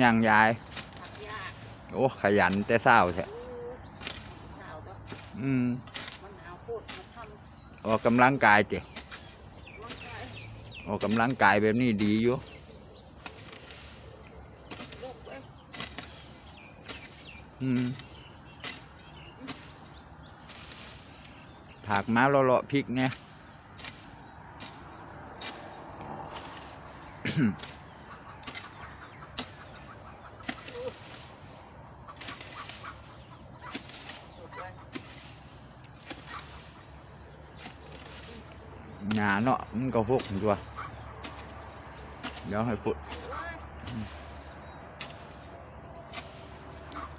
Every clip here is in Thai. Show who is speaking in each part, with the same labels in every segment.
Speaker 1: นี่ยังยาย
Speaker 2: ผักยาก
Speaker 1: โอ้ขยันแต่เศร้าแท้
Speaker 2: อู้สาวก็
Speaker 1: อืม
Speaker 2: มันหนาวโคตรมาทำ
Speaker 1: ออกกำลังกายเจ
Speaker 2: มันก็
Speaker 1: ออกกำลังกายแบบนี้ดีอยู่
Speaker 2: โรคเว้ย
Speaker 1: อืมถากม้าเลาะๆพริกเนี่ย
Speaker 2: โรคเว้ย
Speaker 1: หนาเนาะมันก็หกตัวเดี๋ยวให้พุด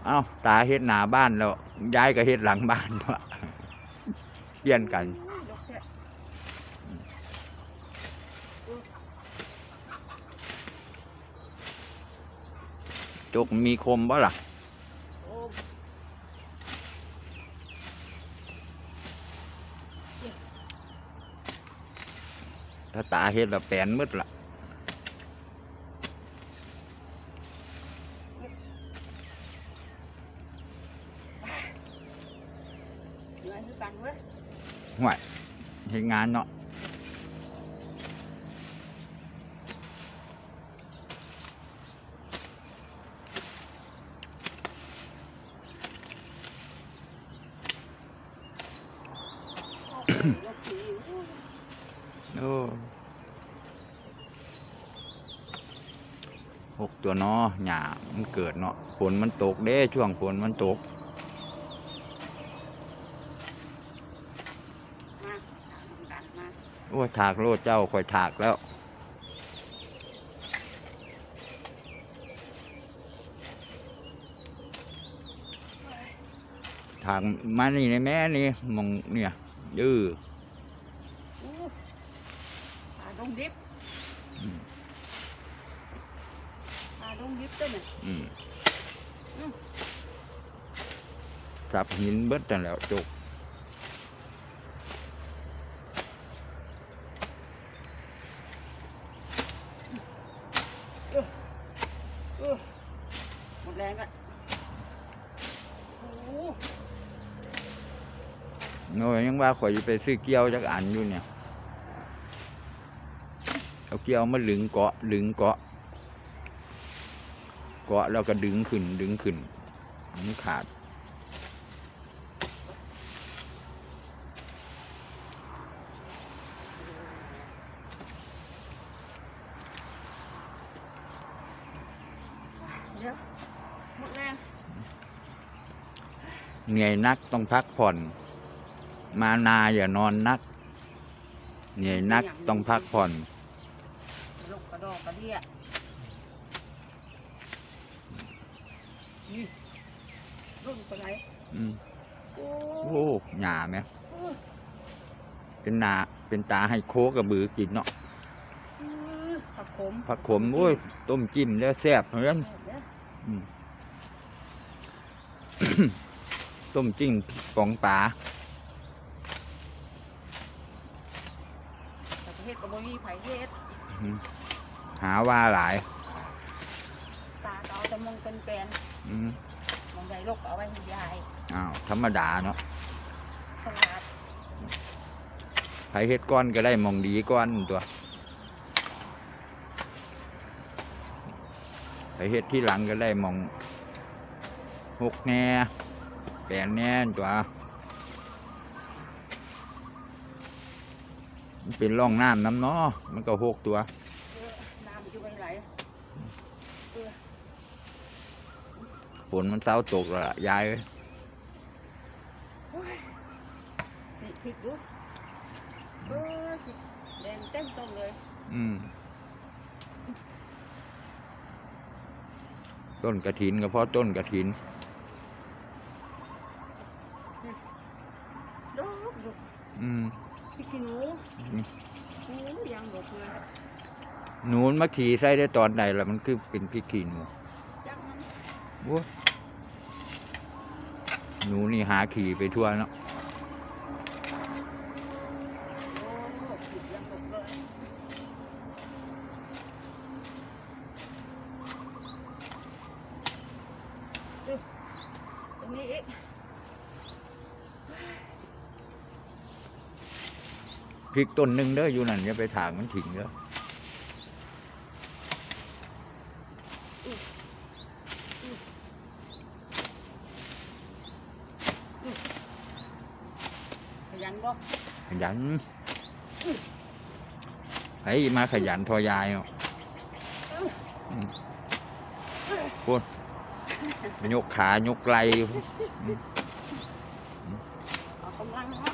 Speaker 1: เอ้าตาเฮ็ดหน้าบ้านแล้วย้ายก็เฮ็ดหลังบ้านวะเปลี่ยนกันจกมีคมบ่ล่ะ
Speaker 2: โอ้
Speaker 1: ถ้าตาเฮ็ดแล้วแปลนหมืดละ
Speaker 2: เหนื่อยคือกันเว้ย
Speaker 1: ห่วยเฮ็ดงานเนาะ
Speaker 2: โรคผีโรคผีอู้
Speaker 1: โอ้หกตัวเนาะหญ้ามันเกิดเนาะฝนมันตกเด้ช่วงฝนมันตก
Speaker 2: มาถามกันมา
Speaker 1: โอ้ยถากโลดเจ้าค่อยถากแล้วถากมานี่ในแม่นี่มองเนี่ยยื้อ
Speaker 2: อู้ปลาดงดิบ
Speaker 1: อืม
Speaker 2: ปลาดงดิบตัวเนี่ย
Speaker 1: อืม
Speaker 2: อืม
Speaker 1: สับหินเบิดนั่นแหล้วจก
Speaker 2: เออหมดแรงอะโอ้โห
Speaker 1: โน้ยยังว่าข่อยสิไปซื้อเกี้ยวจักอันอยู่เนี่ย เอาเกี้ยวมาลึงเกาะลึงเกาะ เกาะแล้วก็ดึงขึ้นดึงขึ้นมันขาด
Speaker 2: เดี๋ยวหมดแรง
Speaker 1: เหนื่อยนักต้องพักผ่อน มานาอย่านอนนัก เหนื่อยนักต้องพักผ่อน
Speaker 2: ลูกกระดอกกระเดี่ย นี่รุ่นไปไหน
Speaker 1: อืม
Speaker 2: โอ้
Speaker 1: โอ้หยาไหม
Speaker 2: โอ้
Speaker 1: เป็นนาเป็นตาให้โคกระบือกินเนาะ
Speaker 2: อื้อผักขม
Speaker 1: ผักขมโอ้ยต้มจิ้มแล้วแซ่บเหมือนกัน
Speaker 2: เดี๋ยว
Speaker 1: อืมต้มจิ้มปองปลา
Speaker 2: แต่ประเทศกบมีไผ่เทศ
Speaker 1: อืมหาว่าหลาย
Speaker 2: ตาก็เอาแต่ มองเป็นแปลน
Speaker 1: อืม
Speaker 2: มองใหญ่ลูกเอาไว้ให้ยาย
Speaker 1: อ้าวธรรมดาเนาะ
Speaker 2: สลัด
Speaker 1: ไผเฮ็ดก้อนก็ได้หมองดีก้อนตัวไผเฮ็ดที่หลังก็ได้หมองหกแหน่แปดแหน่ตัวมันเป็นร่องน้ำน้ำเนาะมันก็หกตัว
Speaker 2: เออน้ำอยู่ไว้ไหลเออ
Speaker 1: ฝนมันเศร้าตกแล้วล่ะยายเอ้ย
Speaker 2: โอ้ยนี่พริกดูเออแดงเต็มต้นเลย
Speaker 1: อืม ต้นกระถินก็เพราะต้นกระถิน
Speaker 2: ดูดู
Speaker 1: อืม
Speaker 2: พริกขี้หนู
Speaker 1: นี่
Speaker 2: โอ้ยังหมดเลย
Speaker 1: หนูมันมาขี่ใส่ได้ตอนใดล่ะมันคือเป็นพริกขี้หนู
Speaker 2: จังมัน
Speaker 1: โอ้ย หนูนี่หาขี่ไปทั่วเนาะ
Speaker 2: อีก
Speaker 1: พริกต้นหนึ่งเด้ออยู่นั่นจะไปถางมันถิ่งเด้อ
Speaker 2: นบ่
Speaker 1: ขยันไอ้มาขยันทอยายเนาะอืมพูดยกขายกไหลอยู่
Speaker 2: ออกกำลังเนาะ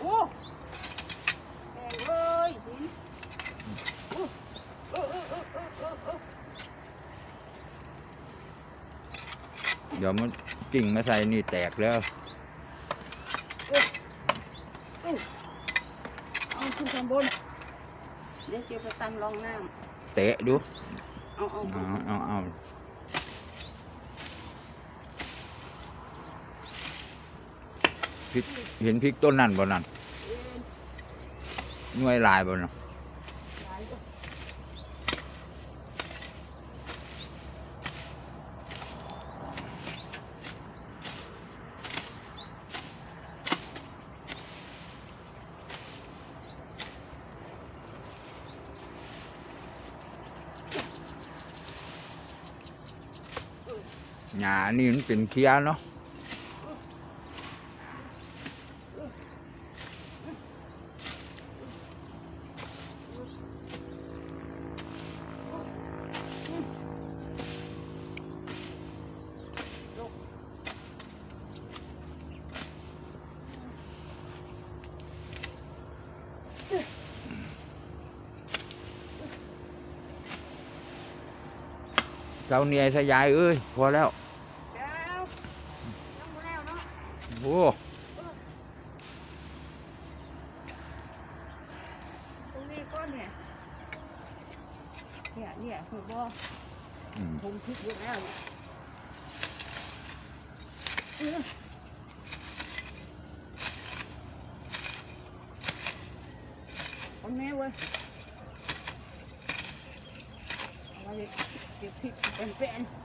Speaker 2: โอ้แรงเลยหินโอ้เออเออเออเออเออเออ
Speaker 1: เดี๋ยวมันกิ่งมาใส่นี่แตกแล้ว
Speaker 2: เอาขึ้นข้างบนเดี๋ยวเก็บไปตั้งรองน้
Speaker 1: เตะดูำ
Speaker 2: เอาเอา
Speaker 1: เอา
Speaker 2: เอา
Speaker 1: เอาเอาพริกเห็นพริกต้นนั่นบ่นั่น
Speaker 2: เอ็น
Speaker 1: หน่วยลายบ่น่ะ
Speaker 2: ห
Speaker 1: ญ้านี่มันเป็นเคี้ยเนาะเจ้าเนี่ยทะยายเอ้ยพอแล้ว
Speaker 2: เดี๋ยวยังบ่แล้วเนาะ
Speaker 1: โอ้
Speaker 2: ตรงนี้ก้อนเนี่ย เนี่ยเนี่ยหูบ่
Speaker 1: อืม
Speaker 2: ผมพริกเยอะแล้วเนี่ยเออเอาแม่เว้ยเอาไว้เก็บพริกเป็นๆ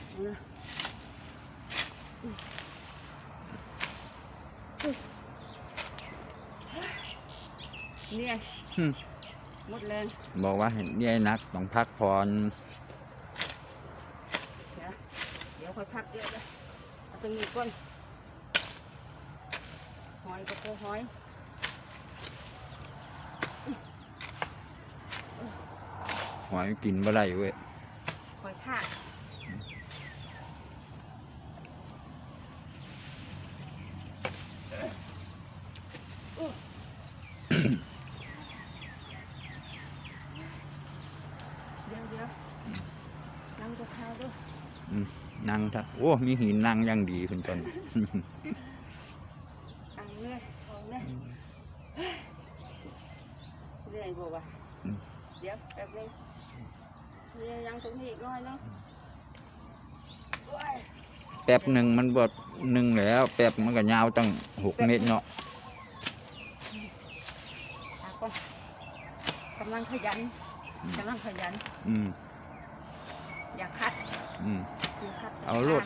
Speaker 2: เอา นะอืมอืมเนี่ย
Speaker 1: หึ
Speaker 2: หมดแรง
Speaker 1: บอกว่าเห็นเนี่ยนักต้องพักผ่อน
Speaker 2: เดี๋ยวเดี๋ยวค่อยพักเยอะเลยเอาตรงนี้ก่อนหอยกับโพหอย
Speaker 1: หอยกินบ่ได้เว้ย
Speaker 2: หอยทาก เดี๋ยวเดี๋ยวนั่งจะทาด้วย
Speaker 1: อืมนั่งทักโอ้ มีหินนั่งอยังดีคุณตน
Speaker 2: อังเนี่ยทองเนี่ยเรื่อยบอกว่า
Speaker 1: อืม
Speaker 2: เดี๋ยวแป๊บนึงเรียยังตรงนี้อีกหน้อยเนาะโอ้ย
Speaker 1: แป๊บหนึ่งมันบดหนึ่งแล้ว แป๊บมันก็ยาวตั้งหกเมตรเนาะ
Speaker 2: ตา ก่อนกำลังขยันกำลังขยัน
Speaker 1: อืม
Speaker 2: อย่าคัด
Speaker 1: อืม
Speaker 2: อย่าคัด
Speaker 1: เอาโลด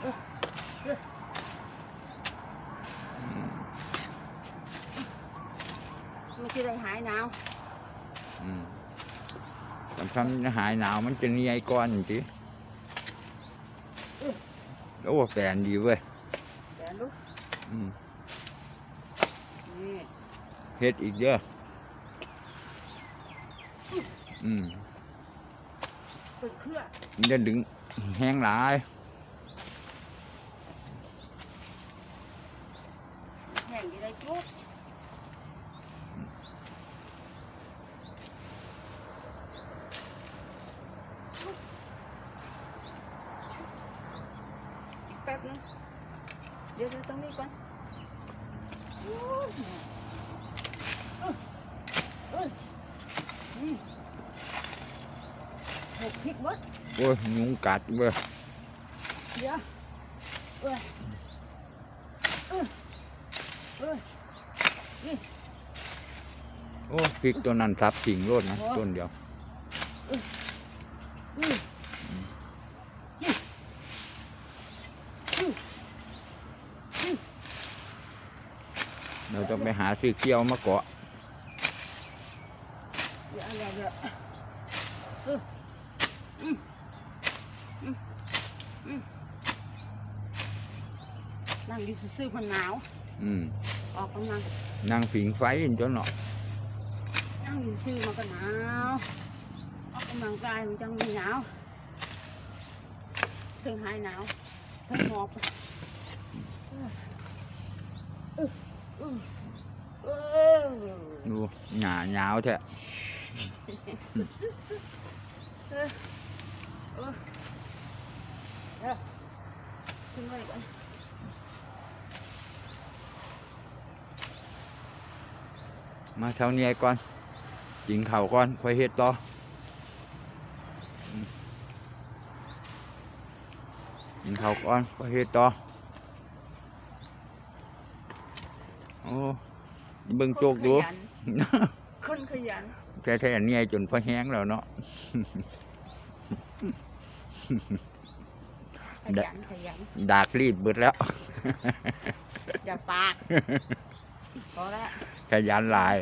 Speaker 2: เออเออ
Speaker 1: อืม
Speaker 2: มันจะได้หายหนาว
Speaker 1: อืมสำคัญหายหนาวมันจะเนียก้อนจีโอ้แฟนดีเว้ย
Speaker 2: เดี๋ยวลูก
Speaker 1: อืม
Speaker 2: นี่
Speaker 1: เฮ็ดอีกเด้ออืม
Speaker 2: เปิดเครื่อง
Speaker 1: มันจะดึงแห้งหลาย
Speaker 2: แห้งอยู่ได้จุ๊บอีกแป๊บนึงเดี๋ยวเดี๋ยวตรงนี้ก่อน หกพริกวัด
Speaker 1: โอ้ยยุงกัดเว้ย
Speaker 2: เดี๋ยวเอ้ยเอ้ยเอ้ยนี่
Speaker 1: โอ้พริกตัวนั้นทับทิ้งโลดนะ ต้นเดียว
Speaker 2: อืม
Speaker 1: เราต้องไปหาซื้อเกี้ยวมาเกาะ
Speaker 2: เดี๋ยวเดี๋ยวเดี๋ยวเอออืมอืมอืมนั่งอยู่ซื่อๆมันหนาว
Speaker 1: อืม
Speaker 2: ออกกำลัง
Speaker 1: นั่งผิงไฟอยู่จนเนาะ
Speaker 2: นั่งอยู่ซื่อมันก็หนาว ออกกำลังกายมันจังไม่หนาว ถึงหายหนาวถึงหอบเดู
Speaker 1: หนาหนาวแท้
Speaker 2: เออเออเออขึ้นไปก่อน
Speaker 1: มาเท่านี้ก่อนกินข้าก่อนค่อยเฮ็ดต่ออืมกินข้าก่อนค่อยเฮ็ดต่อโอ้เบิ่งโจกดู
Speaker 2: คนขยันคนขยัน
Speaker 1: แท้ๆเนี่ยจนพอแห้งแล้วเนาะ
Speaker 2: ขยันขยัน
Speaker 1: ดากรีดเบิดแล้ว
Speaker 2: อย่าปากพอแล้ว
Speaker 1: ขยันหลาย